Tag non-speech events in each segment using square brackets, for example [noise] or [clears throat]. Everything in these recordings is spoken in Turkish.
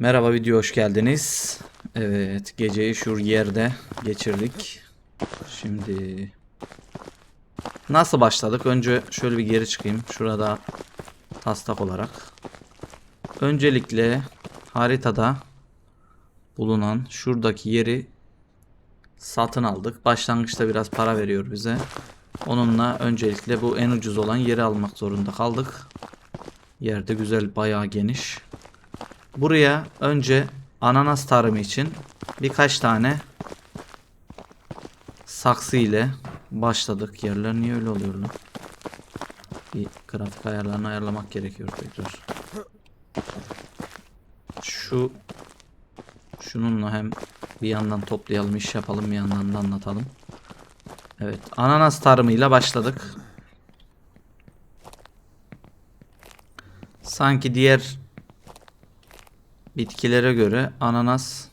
Merhaba video hoş geldiniz. Evet geceyi şu yerde geçirdik. Şimdi nasıl başladık? Önce şöyle bir geri çıkayım. Şurada taslak olarak. Öncelikle haritada bulunan şuradaki yeri satın aldık. Başlangıçta biraz para veriyor bize. Onunla öncelikle bu en ucuz olan yeri almak zorunda kaldık. Yerde güzel bayağı geniş. Buraya önce ananas tarımı için birkaç tane saksı ile başladık. Yerler niye öyle oluyor lan? Bir grafik ayarlarını ayarlamak gerekiyor tekrar. Şu şununla hem bir yandan toplayalım, iş yapalım, bir yandan da anlatalım. Evet, ananas tarımıyla başladık. Sanki diğer bitkilere göre ananas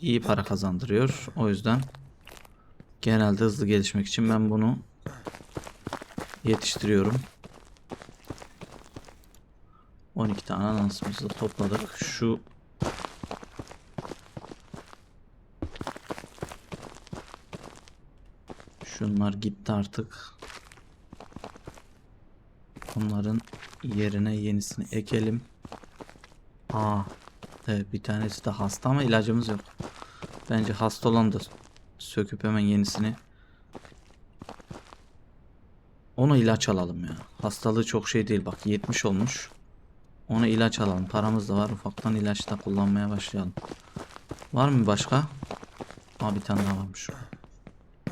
iyi para kazandırıyor. O yüzden genelde hızlı gelişmek için ben bunu yetiştiriyorum. 12 tane ananasımızı topladık. Şu Şunlar gitti artık. Onların yerine yenisini ekelim. Aa, evet bir tanesi de hasta ama ilacımız yok. Bence hasta olan da söküp hemen yenisini. Ona ilaç alalım ya. Hastalığı çok şey değil bak 70 olmuş. Ona ilaç alalım. Paramız da var. Ufaktan ilaç da kullanmaya başlayalım. Var mı başka? Aa bir tane daha varmış.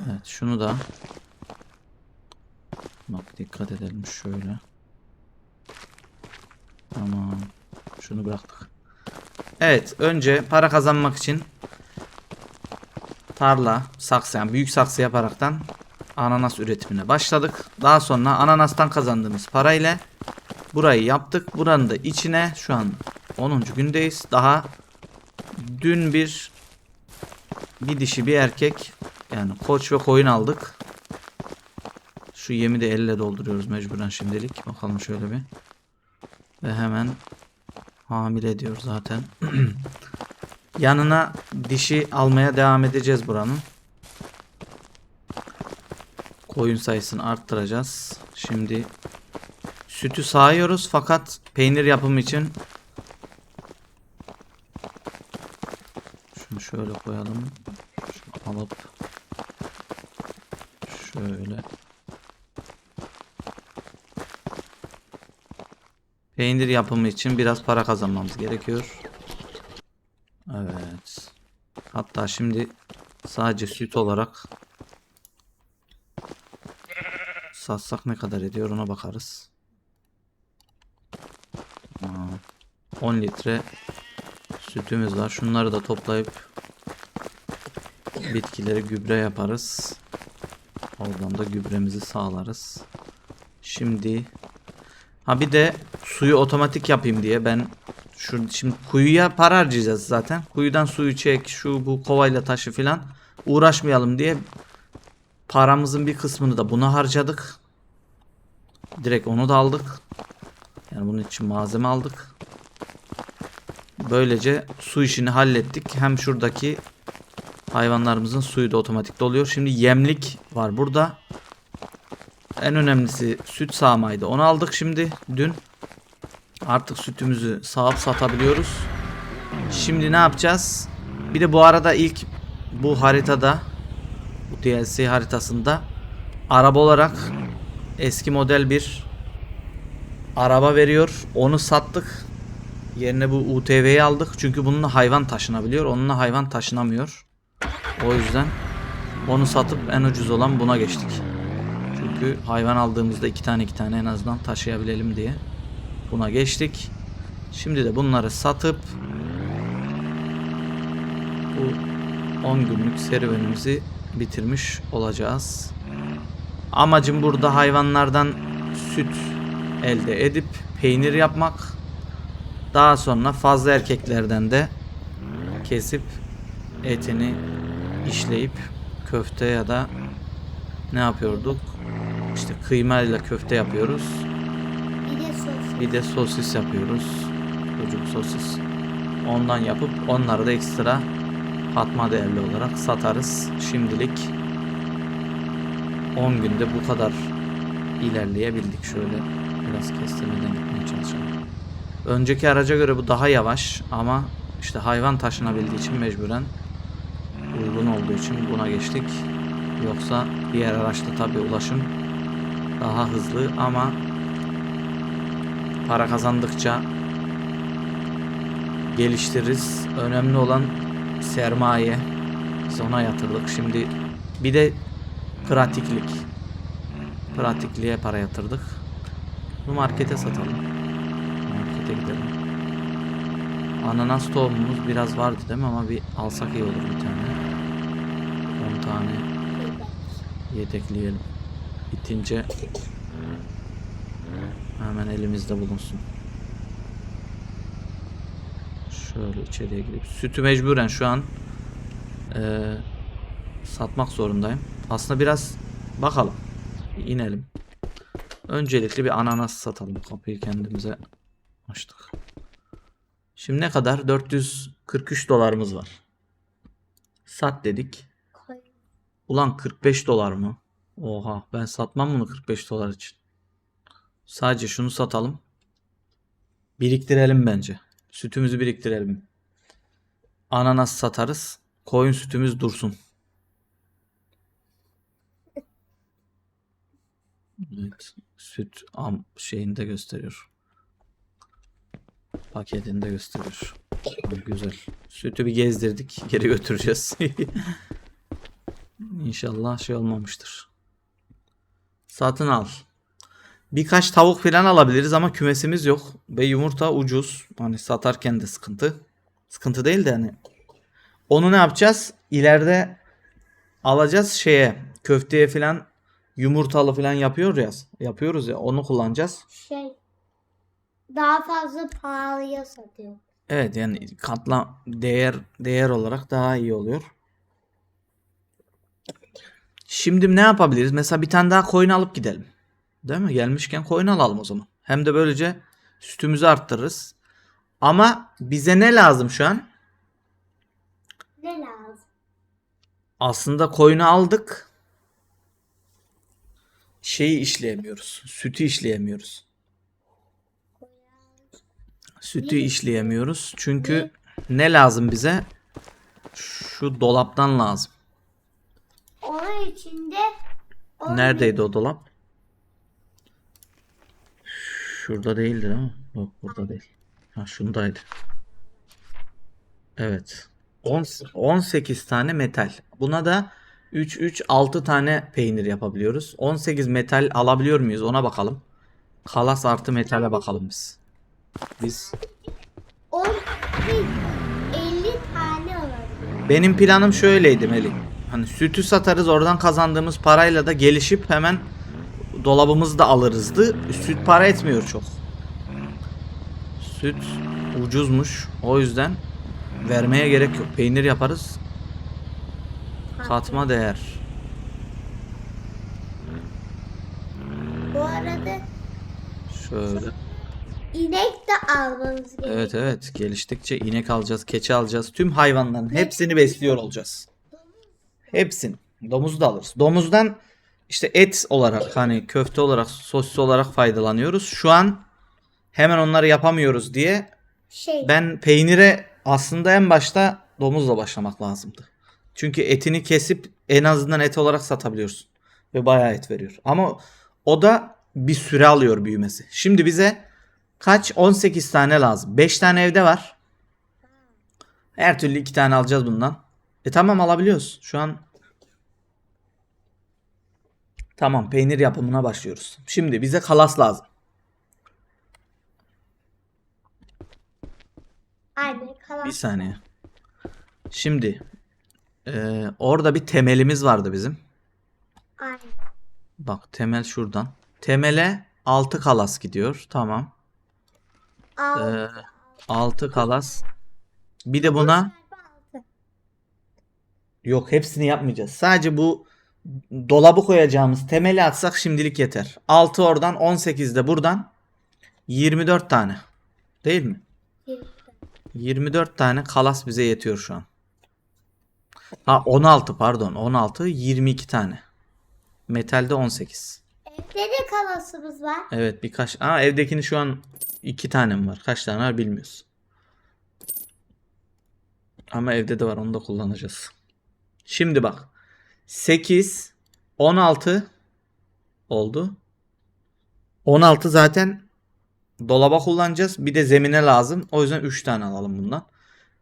Evet şunu da Bak dikkat edelim şöyle. Tamam. Şunu bıraktık. Evet önce para kazanmak için tarla, saksı yani büyük saksı yaparaktan ananas üretimine başladık. Daha sonra ananastan kazandığımız parayla burayı yaptık. Buranın da içine şu an 10. gündeyiz. Daha dün bir bir dişi bir erkek yani koç ve koyun aldık. Şu yemi de elle dolduruyoruz mecburen şimdilik. Bakalım şöyle bir. Ve hemen hamile diyor zaten. [clears throat] Yanına dişi almaya devam edeceğiz buranın. Koyun sayısını arttıracağız. Şimdi sütü sağıyoruz fakat peynir yapımı için şunu şöyle koyalım. Şunu alıp şöyle Peynir yapımı için biraz para kazanmamız gerekiyor. Evet. Hatta şimdi sadece süt olarak satsak ne kadar ediyor ona bakarız. Aa, 10 litre sütümüz var. Şunları da toplayıp bitkilere gübre yaparız. Oradan da gübremizi sağlarız. Şimdi Ha bir de suyu otomatik yapayım diye ben şu şimdi kuyuya para harcayacağız zaten. Kuyudan suyu çek, şu bu kovayla taşı filan uğraşmayalım diye paramızın bir kısmını da buna harcadık. Direkt onu da aldık. Yani bunun için malzeme aldık. Böylece su işini hallettik. Hem şuradaki hayvanlarımızın suyu da otomatik doluyor. Şimdi yemlik var burada. En önemlisi süt sağmaydı. Onu aldık şimdi dün. Artık sütümüzü sağıp satabiliyoruz. Şimdi ne yapacağız? Bir de bu arada ilk bu haritada bu DLC haritasında araba olarak eski model bir araba veriyor. Onu sattık. Yerine bu UTV'yi aldık. Çünkü bununla hayvan taşınabiliyor. Onunla hayvan taşınamıyor. O yüzden onu satıp en ucuz olan buna geçtik. Çünkü hayvan aldığımızda iki tane iki tane en azından taşıyabilelim diye buna geçtik. Şimdi de bunları satıp bu 10 günlük serüvenimizi bitirmiş olacağız. Amacım burada hayvanlardan süt elde edip peynir yapmak. Daha sonra fazla erkeklerden de kesip etini işleyip köfte ya da ne yapıyorduk? İşte kıymayla köfte yapıyoruz. Bir de sos. Bir de sosis yapıyoruz. Çocuk sosis. ondan yapıp onları da ekstra katma değerli olarak satarız. Şimdilik 10 günde bu kadar ilerleyebildik. Şöyle biraz kestirmeden gitmeye çalışalım. Önceki araca göre bu daha yavaş ama işte hayvan taşınabildiği için mecburen uygun olduğu için buna geçtik. Yoksa diğer araçta tabi ulaşım daha hızlı ama para kazandıkça geliştiririz. Önemli olan sermaye. Biz ona yatırdık. Şimdi bir de pratiklik. Pratikliğe para yatırdık. Bu markete satalım. Markete gidelim. Ananas tohumumuz biraz vardı değil mi ama bir alsak iyi olur bir tane. 10 tane yedekleyelim. Bitince hemen elimizde bulunsun. Şöyle içeriye girip sütü mecburen şu an eee, satmak zorundayım. Aslında biraz bakalım. İnelim. Öncelikle bir ananas satalım. Kapıyı kendimize açtık. Şimdi ne kadar? 443 dolarımız var. Sat dedik. Ulan 45 dolar mı? Oha ben satmam bunu 45 dolar için. Sadece şunu satalım. Biriktirelim bence. Sütümüzü biriktirelim. Ananas satarız. Koyun sütümüz dursun. Evet. Süt am şeyinde gösteriyor. Paketinde gösteriyor. Güzel. Sütü bir gezdirdik. Geri götüreceğiz. [laughs] İnşallah şey olmamıştır. Satın al. Birkaç tavuk falan alabiliriz ama kümesimiz yok. Ve yumurta ucuz. Hani satarken de sıkıntı. Sıkıntı değil de hani. Onu ne yapacağız? İleride alacağız şeye köfteye falan yumurtalı falan yapıyor ya. Yapıyoruz ya onu kullanacağız. Şey daha fazla pahalıya satıyor. Evet yani katla değer değer olarak daha iyi oluyor. Şimdi ne yapabiliriz? Mesela bir tane daha koyun alıp gidelim. Değil mi? Gelmişken koyun alalım o zaman. Hem de böylece sütümüzü arttırırız. Ama bize ne lazım şu an? Ne lazım? Aslında koyunu aldık. Şeyi işleyemiyoruz. Sütü işleyemiyoruz. Sütü Niye? işleyemiyoruz. Çünkü ne lazım bize? Şu dolaptan lazım. Onun içinde onun Neredeydi o dolap? Şurada değildi değil mi? Yok burada değil. Ha şundaydı. Evet. On- 18 tane metal. Buna da 3 3 6 tane peynir yapabiliyoruz. 18 metal alabiliyor muyuz? Ona bakalım. Kalas artı metale bakalım biz. Biz on, 50 tane olabilir. benim planım şöyleydi Melih. Hani sütü satarız oradan kazandığımız parayla da gelişip hemen dolabımızı da alırızdı. Süt para etmiyor çok. Süt ucuzmuş. O yüzden vermeye gerek yok. Peynir yaparız. Katma değer. Bu arada Şöyle. inek de almamız gerekiyor. Evet evet. Geliştikçe inek alacağız, keçi alacağız. Tüm hayvanların hepsini besliyor olacağız. Hepsini. Domuzu da alırız. Domuzdan işte et olarak hani köfte olarak, sosis olarak faydalanıyoruz. Şu an hemen onları yapamıyoruz diye Şey ben peynire aslında en başta domuzla başlamak lazımdı. Çünkü etini kesip en azından et olarak satabiliyorsun. Ve bayağı et veriyor. Ama o da bir süre alıyor büyümesi. Şimdi bize kaç? 18 tane lazım. 5 tane evde var. Her türlü 2 tane alacağız bundan. E tamam alabiliyoruz. Şu an Tamam peynir yapımına başlıyoruz. Şimdi bize kalas lazım. aynen kalan. Bir saniye. Şimdi eee, orada bir temelimiz vardı bizim. Aynen. Bak temel şuradan. Temele 6 kalas gidiyor. Tamam. Al. Eee 6 kalas. Bir de buna Altı. Yok hepsini yapmayacağız. Sadece bu dolabı koyacağımız temeli atsak şimdilik yeter. 6 oradan 18 de buradan 24 tane. Değil mi? Bir- 24 tane kalas bize yetiyor şu an. Ha 16 pardon 16 22 tane. Metalde 18. Evde de kalasımız var. Evet birkaç. Aa evdekini şu an iki tane mi var? Kaç tane var bilmiyoruz. Ama evde de var onu da kullanacağız. Şimdi bak. 8 16 oldu. 16 zaten dolaba kullanacağız. Bir de zemine lazım. O yüzden 3 tane alalım bundan.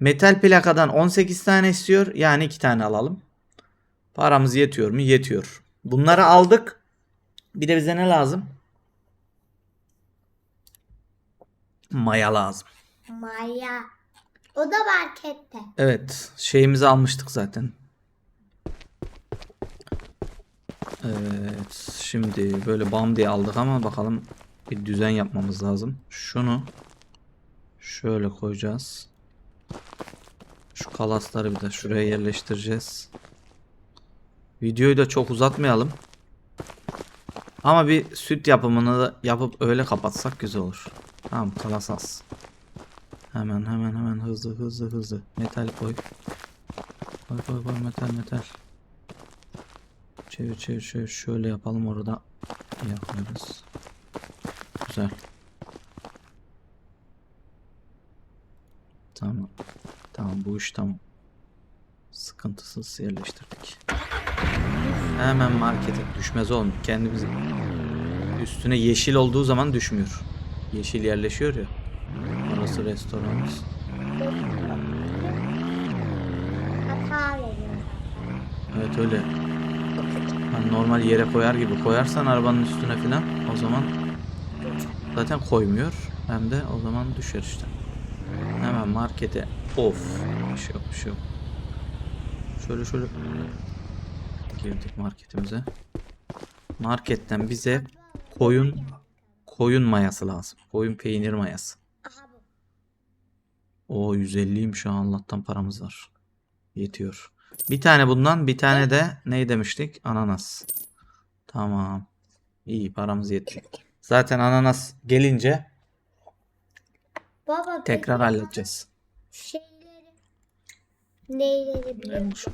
Metal plakadan 18 tane istiyor. Yani 2 tane alalım. Paramız yetiyor mu? Yetiyor. Bunları aldık. Bir de bize ne lazım? Maya lazım. Maya. O da markette. Evet, şeyimizi almıştık zaten. Evet, şimdi böyle bam diye aldık ama bakalım bir düzen yapmamız lazım. Şunu şöyle koyacağız. Şu kalasları bir de şuraya yerleştireceğiz. Videoyu da çok uzatmayalım. Ama bir süt yapımını da yapıp öyle kapatsak güzel olur. Tamam, kalas az. Hemen hemen hemen hızlı hızlı hızlı. Metal koy. Koy koy koy metal metal. Çevir çevir çevir. Şöyle yapalım orada. Yapıyoruz. Güzel. Tamam. Tamam bu iş tamam. Sıkıntısız yerleştirdik. Hemen markete düşmez oğlum. Kendimiz üstüne yeşil olduğu zaman düşmüyor. Yeşil yerleşiyor ya. Orası restoranımız. Evet öyle. Hani normal yere koyar gibi koyarsan arabanın üstüne falan o zaman zaten koymuyor. Hem de o zaman düşer işte. Hemen markete of bir şey yok bir şey yok. Şöyle şöyle girdik marketimize. Marketten bize koyun koyun mayası lazım. Koyun peynir mayası. O 150'yim şu an Allah'tan paramız var. Yetiyor. Bir tane bundan bir tane de ne demiştik? Ananas. Tamam. İyi paramız yetti. Zaten ananas gelince Baba tekrar peki halledeceğiz. Şeyleri. Neyleri biliyor Neymiş?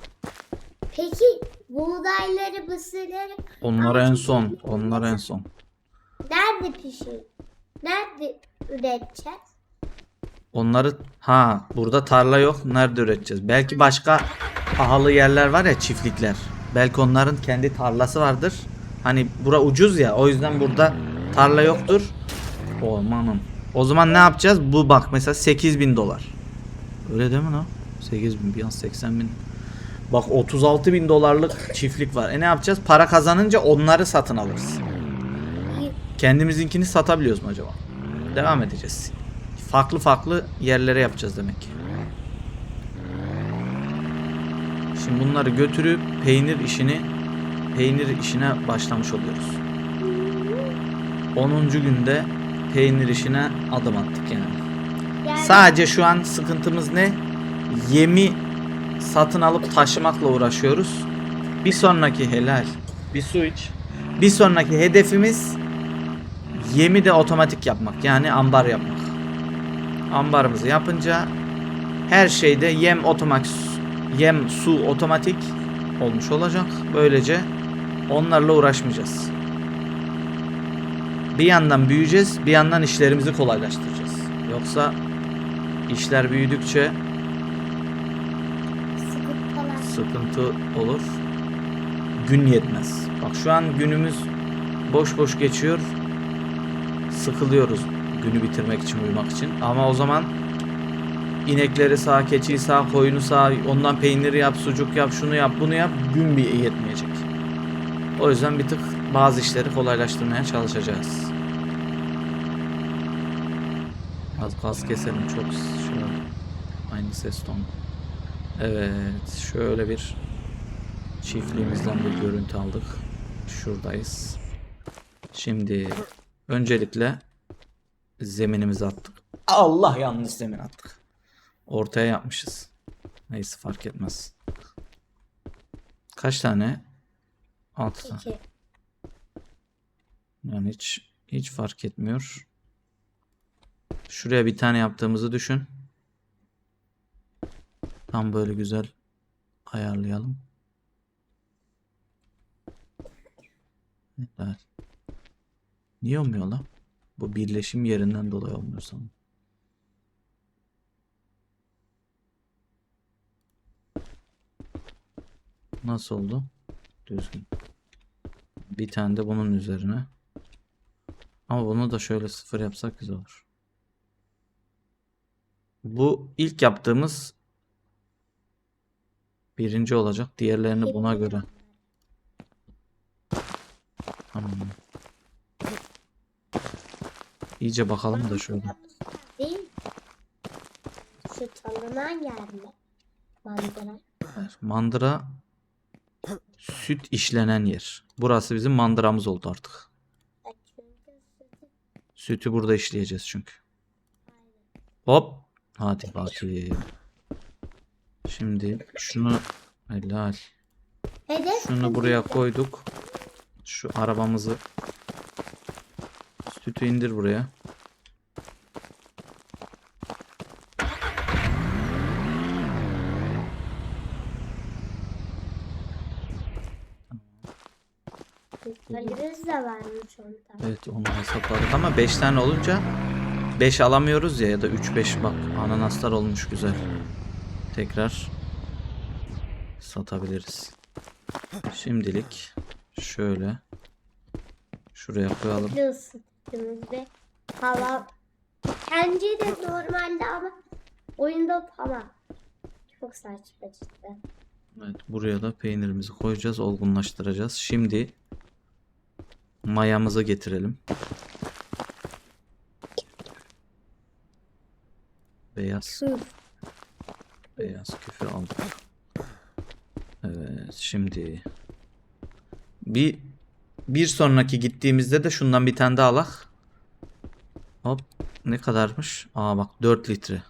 Peki buğdayları, mısırları Onlar en son. Onlar en son. nerede pişir? Nerede üreteceğiz? Onları ha burada tarla yok. Nerede üreteceğiz? Belki başka pahalı yerler var ya çiftlikler. Belki onların kendi tarlası vardır. Hani bura ucuz ya. O yüzden burada tarla yoktur. Amanım. O zaman ne yapacağız? Bu bak mesela 8000 dolar. Öyle değil mi lan? 8000 bir an 80 bin. Bak 36 bin dolarlık çiftlik var. E ne yapacağız? Para kazanınca onları satın alırız. Kendimizinkini satabiliyoruz mu acaba? Devam edeceğiz. Farklı farklı yerlere yapacağız demek ki. Şimdi bunları götürüp peynir işini peynir işine başlamış oluyoruz. 10. günde peynir işine adım attık yani. Yani Sadece şu an sıkıntımız ne? Yemi satın alıp taşımakla uğraşıyoruz. Bir sonraki helal. Bir su iç. Bir sonraki hedefimiz yemi de otomatik yapmak. Yani ambar yapmak. Ambarımızı yapınca her şeyde yem otomatik yem su otomatik olmuş olacak. Böylece onlarla uğraşmayacağız. Bir yandan büyüyeceğiz, bir yandan işlerimizi kolaylaştıracağız. Yoksa işler büyüdükçe sıkıntı olur. Gün yetmez. Bak şu an günümüz boş boş geçiyor. Sıkılıyoruz günü bitirmek için, uyumak için. Ama o zaman inekleri sağ, keçiyi sağ, koyunu sağ, ondan peynir yap, sucuk yap, şunu yap, bunu yap. Gün bir yetmeyecek. O yüzden bir tık bazı işleri kolaylaştırmaya çalışacağız. Az gaz keselim çok oldu. Aynı ses tonu. Evet, şöyle bir çiftliğimizden bir görüntü aldık. Şuradayız. Şimdi öncelikle zeminimizi attık. Allah yanlış zemin attık. Ortaya yapmışız. Neyse fark etmez. Kaç tane? 6 tane. İki. Yani hiç hiç fark etmiyor. Şuraya bir tane yaptığımızı düşün. Tam böyle güzel ayarlayalım. Evet. Niye olmuyor lan? Bu birleşim yerinden dolayı olmuyor sanırım. Nasıl oldu? Düzgün. Bir tane de bunun üzerine. Ama bunu da şöyle sıfır yapsak güzel olur. Bu ilk yaptığımız birinci olacak. Diğerlerini buna göre. Tamam. İyice bakalım da şöyle. Şu tanınan yer mi? Mandıra. Hayır, Mandıra süt işlenen yer. Burası bizim mandıramız oldu artık. Sütü burada işleyeceğiz çünkü. Hop. Hadi bakayım. Şimdi şunu helal. Şunu buraya koyduk. Şu arabamızı sütü indir buraya. Kaloriz de varmış onda. Evet onu hesapladık ama 5 tane olunca 5 alamıyoruz ya ya da 3-5 bak ananaslar olmuş güzel. Tekrar satabiliriz. Şimdilik şöyle şuraya koyalım. Isıtımızda hava Bence de normalde ama oyunda tamam. Çok saçma cidden. Evet buraya da peynirimizi koyacağız olgunlaştıracağız. Şimdi mayamızı getirelim. Beyaz. Beyaz küfü aldık. Evet şimdi bir bir sonraki gittiğimizde de şundan bir tane daha alak. Hop ne kadarmış? Aa bak 4 litre.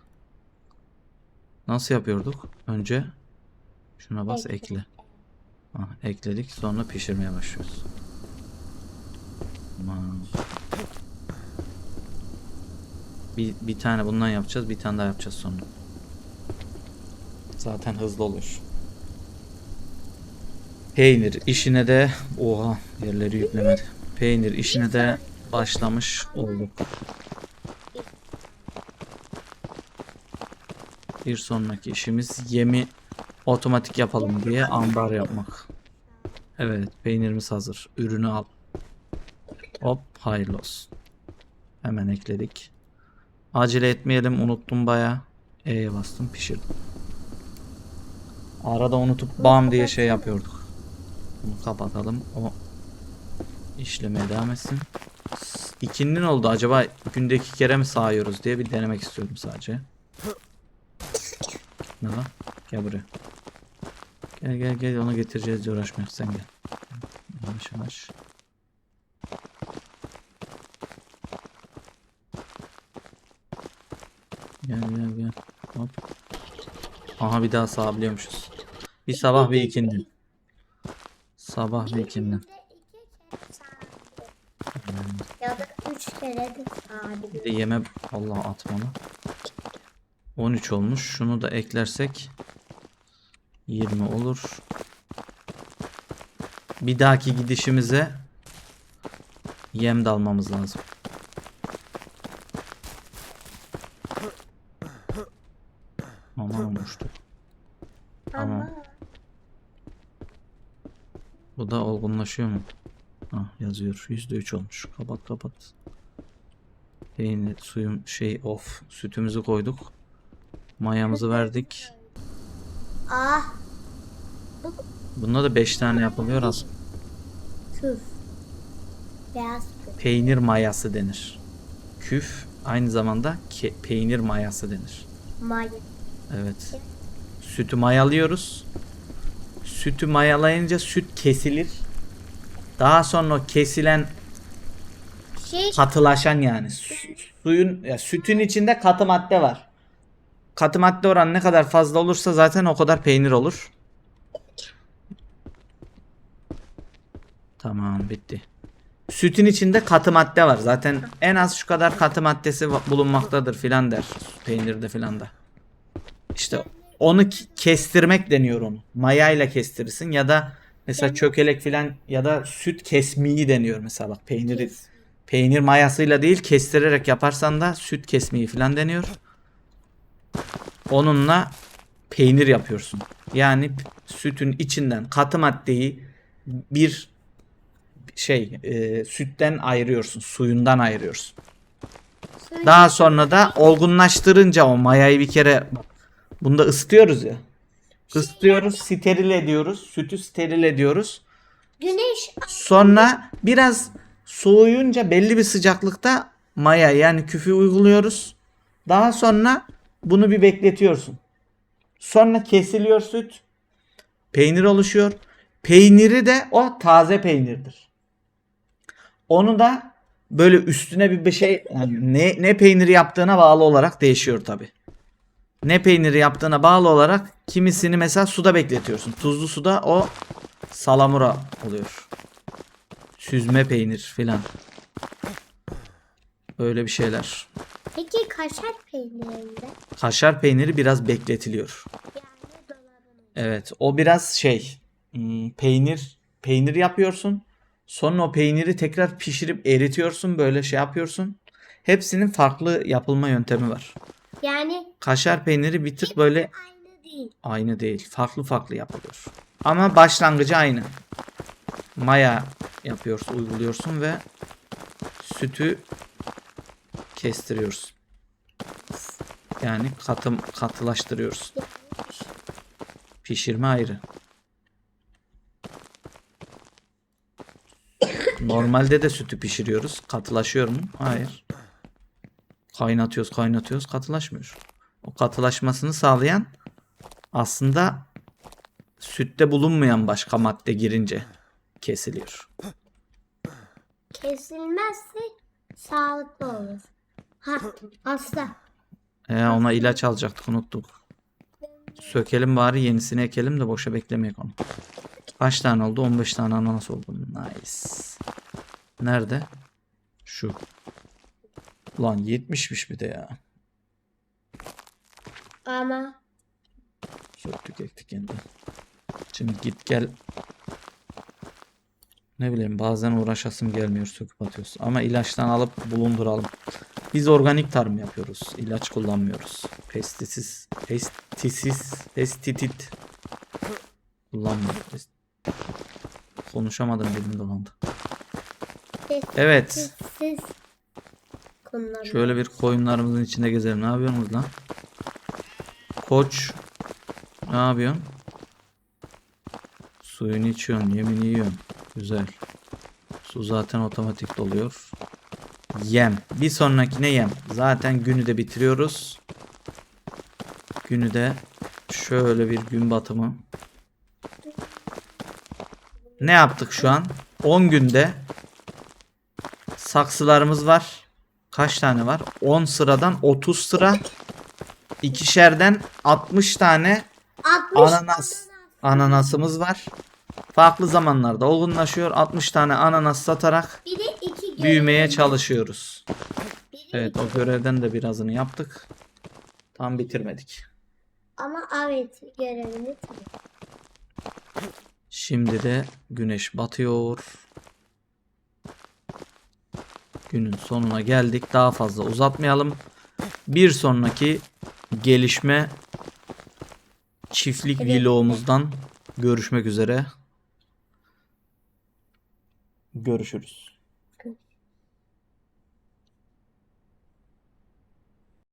Nasıl yapıyorduk? Önce şuna bas Ekle. ekle. Ha, ekledik sonra pişirmeye başlıyoruz. Tamam. Bir, bir tane bundan yapacağız bir tane daha yapacağız sonra. Zaten hızlı olur. Peynir işine de oha yerleri yüklemedi. Peynir işine de başlamış olduk. Bir sonraki işimiz yemi otomatik yapalım diye ambar yapmak. Evet peynirimiz hazır. Ürünü al. Hop hayırlı olsun. Hemen ekledik. Acele etmeyelim unuttum baya. E'ye bastım pişirdim. Arada unutup bam diye şey yapıyorduk. Bunu kapatalım. O işlemeye devam etsin. İkinin oldu. Acaba günde iki kere mi sağıyoruz diye bir denemek istiyorum sadece. Ne lan? Gel buraya. Gel gel gel onu getireceğiz diye uğraşmıyoruz. Sen gel. Yavaş yavaş. Gel gel gel. Hop. Aha bir daha sağabiliyormuşuz. Bir sabah bir ikindi. Sabah bir ikindi. Ya da üç kere de Bir abi. de yeme Allah atmalı. 13 olmuş. Şunu da eklersek 20 olur. Bir dahaki gidişimize yem de almamız lazım. Aman uçtu. Tamam. Ama Bu da olgunlaşıyor mu? Ah yazıyor. %3 olmuş. Kapat kapat. Peynir, suyum şey of. Sütümüzü koyduk. Mayamızı verdik. ah Bunda da 5 tane yapılıyor az. tuz. Beyaz tuz. Peynir mayası denir. Küf aynı zamanda peynir mayası denir. Maya. Evet. Sütü mayalıyoruz. Sütü mayalayınca süt kesilir. Daha sonra o kesilen Şey katılaşan yani su- suyun ya sütün içinde katı madde var. Katı madde oranı ne kadar fazla olursa zaten o kadar peynir olur. Tamam bitti. Sütün içinde katı madde var. Zaten en az şu kadar katı maddesi bulunmaktadır filan der. Peynirde filan da. İşte Onu kestirmek deniyor onu. Mayayla kestirirsin ya da mesela çökelek filan ya da süt kesmeyi deniyor mesela bak peyniri peynir mayasıyla değil kestirerek yaparsan da süt kesmeyi filan deniyor. Onunla peynir yapıyorsun. Yani sütün içinden katı maddeyi bir şey e, sütten ayırıyorsun, suyundan ayırıyorsun. Daha sonra da olgunlaştırınca o mayayı bir kere bunda ısıtıyoruz ya. Isıtıyoruz, steril ediyoruz, sütü steril ediyoruz. Güneş Sonra biraz soğuyunca belli bir sıcaklıkta maya yani küfü uyguluyoruz. Daha sonra bunu bir bekletiyorsun. Sonra kesiliyor süt. Peynir oluşuyor. Peyniri de o taze peynirdir. Onu da böyle üstüne bir bir şey yani ne ne peyniri yaptığına bağlı olarak değişiyor tabi. Ne peyniri yaptığına bağlı olarak kimisini mesela suda bekletiyorsun. Tuzlu suda o salamura oluyor. Süzme peynir filan. Öyle bir şeyler. Peki kaşar peynirinde? Kaşar peyniri biraz bekletiliyor. Yani. Evet, o biraz şey, hmm, peynir peynir yapıyorsun. Sonra o peyniri tekrar pişirip eritiyorsun, böyle şey yapıyorsun. Hepsinin farklı yapılma yöntemi var. Yani Kaşar peyniri bir tık böyle aynı değil. aynı değil. Farklı farklı yapılıyor. Ama başlangıcı aynı. Maya yapıyorsun, uyguluyorsun ve sütü kestiriyorsun. Yani katım katılaştırıyorsun. Pişirme ayrı. Normalde de sütü pişiriyoruz. Katılaşıyor mu? Hayır. Kaynatıyoruz, kaynatıyoruz, katılaşmıyor. O katılaşmasını sağlayan aslında sütte bulunmayan başka madde girince kesiliyor. Kesilmezse sağlıklı olur. Ha, hasta. He, ona ilaç alacaktık unuttuk. Sökelim bari yenisini ekelim de boşa beklemeyek onu. Kaç tane oldu? 15 tane ananas oldu. Nice. Nerede? Şu. Ulan 70'miş bir de ya. Ama Söktük ektik yeniden. Şimdi git gel. Ne bileyim bazen uğraşasım gelmiyor söküp atıyoruz. Ama ilaçtan alıp bulunduralım. Biz organik tarım yapıyoruz. İlaç kullanmıyoruz. Pestisiz, pestisiz, pestitit kullanmıyoruz. Konuşamadım dilim dolandı. Evet. Şöyle bir koyunlarımızın içinde gezelim. Ne yapıyorsunuz lan? Koç. Ne yapıyorsun? Suyunu içiyorsun, yemini yiyorsun. Güzel. Su zaten otomatik doluyor. Yem. Bir sonrakine yem. Zaten günü de bitiriyoruz. Günü de şöyle bir gün batımı. Ne yaptık şu an? 10 günde saksılarımız var. Kaç tane var? 10 sıradan 30 sıra. İkişerden 60 tane 60 ananas ananasımız var. Farklı zamanlarda olgunlaşıyor. 60 tane ananas satarak bir de iki büyümeye görev. çalışıyoruz. Biri Evet o görevden de birazını yaptık. Tam bitirmedik. Ama evet görevini tabii. Şimdi de güneş batıyor. Günün sonuna geldik. Daha fazla uzatmayalım. Bir sonraki gelişme çiftlik Evet. vlogumuzdan görüşmek üzere. Görüşürüz.